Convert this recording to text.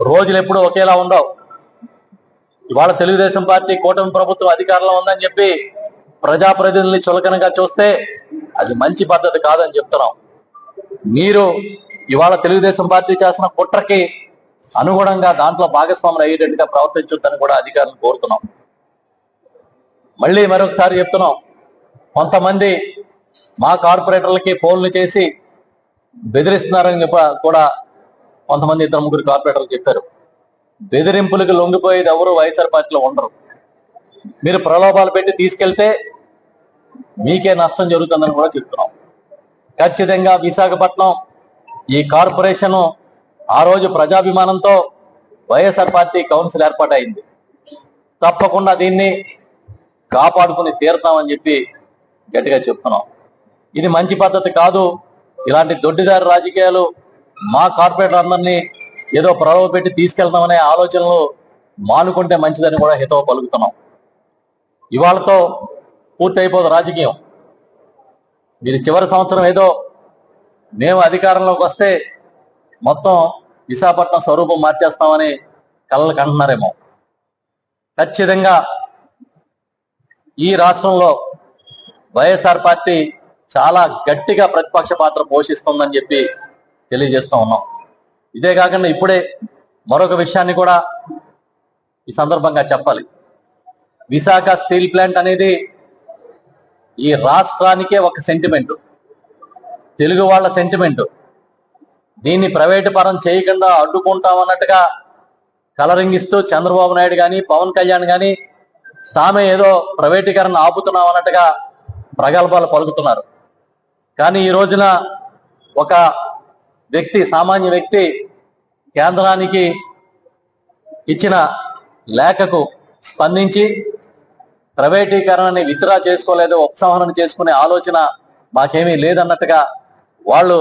రోజులు ఎప్పుడు ఒకేలా ఉండవు. ఇవాళ తెలుగుదేశం పార్టీ కూటమి ప్రభుత్వం అధికారంలో ఉందని చెప్పి ప్రజాప్రతినిధుల్ని చులకనగా చూస్తే అది మంచి పద్ధతి కాదని చెప్తున్నాం. మీరు ఇవాళ తెలుగుదేశం పార్టీ చేసిన కుట్రకి అనుగుణంగా దాంట్లో భాగస్వాములు అయ్యేటట్టుగా ప్రవర్తించొద్దని కూడా అధికారులను కోరుతున్నాం. మళ్ళీ మరొకసారి చెప్తున్నాం. కొంతమంది మా కార్పొరేటర్లకి ఫోన్లు చేసి బెదిరిస్తున్నారని చెప్ప- కూడా కొంతమంది ఇద్దరు ముగ్గురు కార్పొరేటర్లు చెప్పారు. బెదిరింపులకు లొంగిపోయేది ఎవరు వైఎస్ఆర్ పార్టీలో ఉండరు. మీరు ప్రలోభాలు పెట్టి తీసుకెళ్తే మీకే నష్టం జరుగుతుందని కూడా చెప్తున్నాం. ఖచ్చితంగా విశాఖపట్నం ఈ కార్పొరేషన్ ఆ రోజు ప్రజాభిమానంతో వైఎస్ఆర్ పార్టీ కౌన్సిల్ ఏర్పాటైంది. తప్పకుండా దీన్ని కాపాడుకుని తీరుతామని చెప్పి గట్టిగా చెప్తున్నాం. ఇది మంచి పద్ధతి కాదు. ఇలాంటి దొడ్డిదారి రాజకీయాలు మా కార్పొరేటర్ అందరినీ ఏదో ప్రలోభ పెట్టి తీసుకెళ్తామనే ఆలోచనలు మానుకుంటే మంచిదని కూడా హితవ పలుకుతున్నాం. ఇవాళతో పూర్తి అయిపోదు రాజకీయం. మీరు చివరి సంవత్సరం ఏదో మేము అధికారంలోకి వస్తే మొత్తం విశాఖపట్నం స్వరూపం మార్చేస్తామని కళ్ళకు అంటున్నారేమో ఖచ్చితంగా ఈ రాష్ట్రంలో వైఎస్ఆర్ పార్టీ చాలా గట్టిగా ప్రతిపక్ష పాత్ర పోషిస్తుందని చెప్పి తెలియజేస్తూ ఉన్నాం. ఇదే కాకుండా ఇప్పుడే మరొక విషయాన్ని కూడా ఈ సందర్భంగా చెప్పాలి. విశాఖ స్టీల్ ప్లాంట్ అనేది ఈ రాష్ట్రానికే ఒక సెంటిమెంట్ తెలుగు వాళ్ళ సెంటిమెంట్ దీన్ని ప్రైవేటు పరం చేయకుండా అడ్డుకుంటామన్నట్టుగా కలరింగ్ ఇస్తూ చంద్రబాబు నాయుడు కానీ పవన్ కళ్యాణ్ కానీ తామే ఏదో ప్రైవేటీకరణ ఆపుతున్నాం అన్నట్టుగా ప్రగల్భాలు పలుకుతున్నారు. కానీ ఈ రోజున ఒక వ్యక్తి సామాన్య వ్యక్తి కేంద్రానికి ఇచ్చిన లేఖకు స్పందించి ప్రైవేటీకరణని విత్డ్రా చేసుకోలేదు ఉపసంహరణ చేసుకునే ఆలోచన మాకేమీ లేదన్నట్టుగా వాళ్ళు